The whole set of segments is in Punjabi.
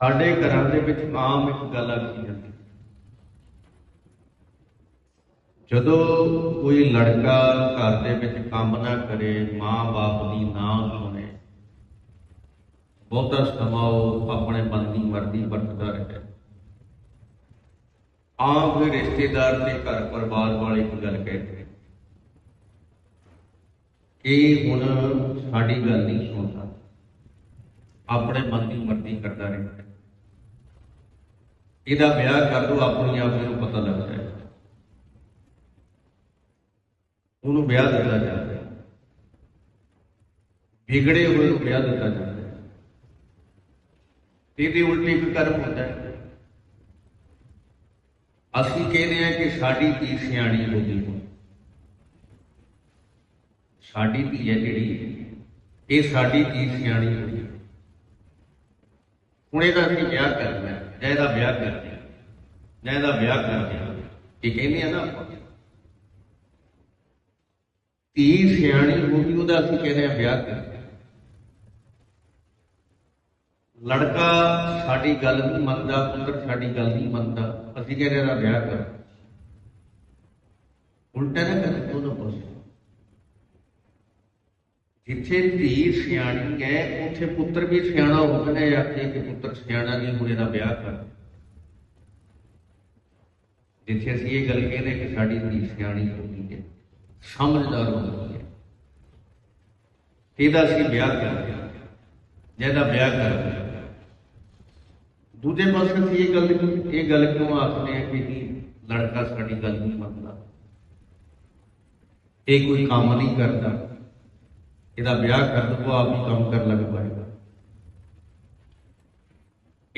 ਸਾਡੇ ਘਰਾਂ ਦੇ ਵਿੱਚ ਆਮ ਇੱਕ ਗੱਲ ਆਖੀ ਜਾਂਦੀ ਜਦੋਂ ਕੋਈ ਲੜਕਾ ਘਰ ਦੇ ਵਿੱਚ ਕੰਮ ਨਾ ਕਰੇ, ਮਾਂ-ਬਾਪ ਦੀ ਨਾ ਸੁਣੇ, ਬਹੁਤਾ ਸਮਾਂ ਉਹ ਆਪਣੇ ਮਨ ਦੀ ਮਰਜ਼ੀ ਵਰਤਦਾ ਰਹੇ। ਆਮ ਫਿਰ ਰਿਸ਼ਤੇਦਾਰ ਤੇ ਘਰ ਪਰਿਵਾਰ ਵਾਲੇ ਇੱਕ ਗੱਲ ਕਹਿੰਦੇ ਕਿ ਹੁਣ ਸਾਡੀ ਗੱਲ ਨਹੀਂ ਸੁਣਦਾ। ਆਪਣੇ ਮਨ ਦੀ ਮਰਜ਼ੀ ਕਰਦਾ ਰਹਿੰਦਾ। ਇਹਦਾ ਵਿਆਹ ਕਰ ਦੋ, ਆਪਣੀ ਆਪ ਨੂੰ ਪਤਾ ਲੱਗ ਜਾਏਗਾ ਉਹਨੂੰ ਵਿਆਹ ਦਿੱਤਾ ਜਾਂਦਾ ਵਿਗੜੇ ਹੋਏ ਨੂੰ ਵਿਆਹ ਦਿੱਤਾ ਜਾਂਦਾ ਹੈ ਇਹਦੇ ਉਲਟੀ ਇੱਕ ਕਰਮ ਹੁੰਦਾ ਹੈ। ਅਸੀਂ ਕਹਿੰਦੇ ਆ ਕਿ ਸਾਡੀ ਧੀ ਸਿਆਣੀ ਹੋ ਗਈ ਸਾਡੀ ਧੀ ਹੈ ਜਿਹੜੀ, ਇਹ ਸਾਡੀ ਧੀ ਸਿਆਣੀ ਹੋ ਗਈ। ਹੁਣ ਇਹਦਾ ਅਸੀਂ ਵਿਆਹ ਕਰਨਾ ਹੈ। ਜਾਂ ਇਹਦਾ ਵਿਆਹ ਕਰਦੇ ਹਾਂ ਜਾਂ ਇਹਦਾ ਵਿਆਹ ਕਰਦੇ ਹਾਂ ਇਹ ਕਹਿੰਦੇ ਆ ਨਾ ਆਪਾਂ, ਧੀ ਸਿਆਣੀ ਹੋ ਗਈ, ਉਹਦਾ ਅਸੀਂ ਕਹਿੰਦੇ ਆ ਵਿਆਹ ਕਰਦੇ ਲੜਕਾ ਸਾਡੀ ਗੱਲ ਨਹੀਂ ਮੰਨਦਾ, ਪੁੱਤਰ ਸਾਡੀ ਗੱਲ ਨਹੀਂ ਮੰਨਦਾ, ਅਸੀਂ ਕਹਿੰਦੇ ਇਹਦਾ ਵਿਆਹ ਕਰ। ਉਲਟਾ ਨਾ ਕਰ ਉਹਦਾ ਪਾਸੇ ਜਿੱਥੇ ਧੀ ਸਿਆਣੀ ਹੈ, ਉੱਥੇ ਪੁੱਤਰ ਵੀ ਸਿਆਣਾ ਹੋਵੇ ਨਾ ਆਖੇ ਕਿ ਪੁੱਤਰ ਸਿਆਣਾ ਨਹੀਂ ਵਿਆਹ ਕਰ ਜਿੱਥੇ ਅਸੀਂ ਇਹ ਗੱਲ ਕਹਿੰਦੇ ਕਿ ਸਾਡੀ ਧੀ ਸਿਆਣੀ ਹੋ ਗਈ ਹੈ, ਸਮਝਦਾਰ ਹੋ ਗਈ ਹੈ। ਇਹਦਾ ਅਸੀਂ ਵਿਆਹ ਕਰਦੇ ਹਾਂ ਜਿਹਦਾ ਵਿਆਹ ਕਰਦੇ ਹਾਂ ਦੂਜੇ ਪਾਸੇ ਅਸੀਂ ਇਹ ਗੱਲ ਇਹ ਗੱਲ ਕਿਉਂ ਆਖਦੇ ਹਾਂ ਕਿ ਲੜਕਾ ਸਾਡੀ ਗੱਲ ਨਹੀਂ ਮੰਨਦਾ। ਇਹ ਕੋਈ ਕੰਮ ਨਹੀਂ ਕਰਦਾ। ਇਹਦਾ ਵਿਆਹ ਕਰ ਦੋ ਆਪ ਹੀ ਕੰਮ ਕਰਨ ਲੱਗ ਪਏਗਾ।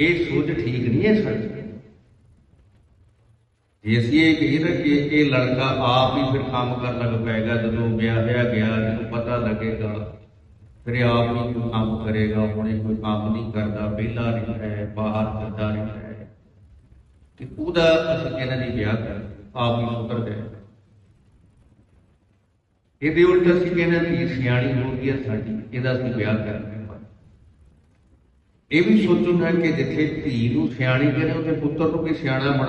ਇਹ ਸੋਚ ਠੀਕ ਨਹੀਂ ਹੈ ਸਾਡੀ। ਜੇ ਅਸੀਂ ਇਹ ਕਹੀ ਨਾ ਕਿ ਇਹ ਲੜਕਾ ਆਪ ਹੀ ਫਿਰ ਕੰਮ ਕਰਨ ਲੱਗ ਪਏਗਾ, ਜਦੋਂ ਵਿਆਹਿਆ ਗਿਆ, ਜਦੋਂ ਪਤਾ ਲੱਗੇਗਾ ਫਿਰ ਆਪ ਹੀ ਕੋਈ ਕੰਮ ਕਰੇਗਾ ਹੁਣ ਇਹ ਕੋਈ ਕੰਮ ਨਹੀਂ ਕਰਦਾ, ਵਿਹਲਾ ਨਹੀਂ ਹੈ, ਬਾਹਰ ਫਿਰਦਾ ਨਹੀਂ ਹੈ। ਤੇ ਉਹਦਾ ਅਸੀਂ ਕਹਿੰਦੇ ਨਹੀਂ ਵਿਆਹ ਕਰ, ਆਪ ਹੀ ਸੁਧਰ ਜਾਏ। ਇਹਦੇ ਉਲਟ ਅਸੀਂ ਕਹਿੰਦੇ ਹਾਂ ਸਿਆਣੀ ਹੋ ਗਈ ਹੈ ਸਾਡੀ, ਇਹਦਾ ਅਸੀਂ ਵਿਆਹ ਕਰਨਾ ਇਹ ਵੀ ਸੋਚਣਾ ਕਿ ਜਿੱਥੇ ਧੀ ਨੂੰ ਸਿਆਣੀ ਕਹਿੰਦੇ ਉੱਥੇ ਪੁੱਤਰ ਨੂੰ ਵੀ ਸਿਆਣਾ ਬਣਾ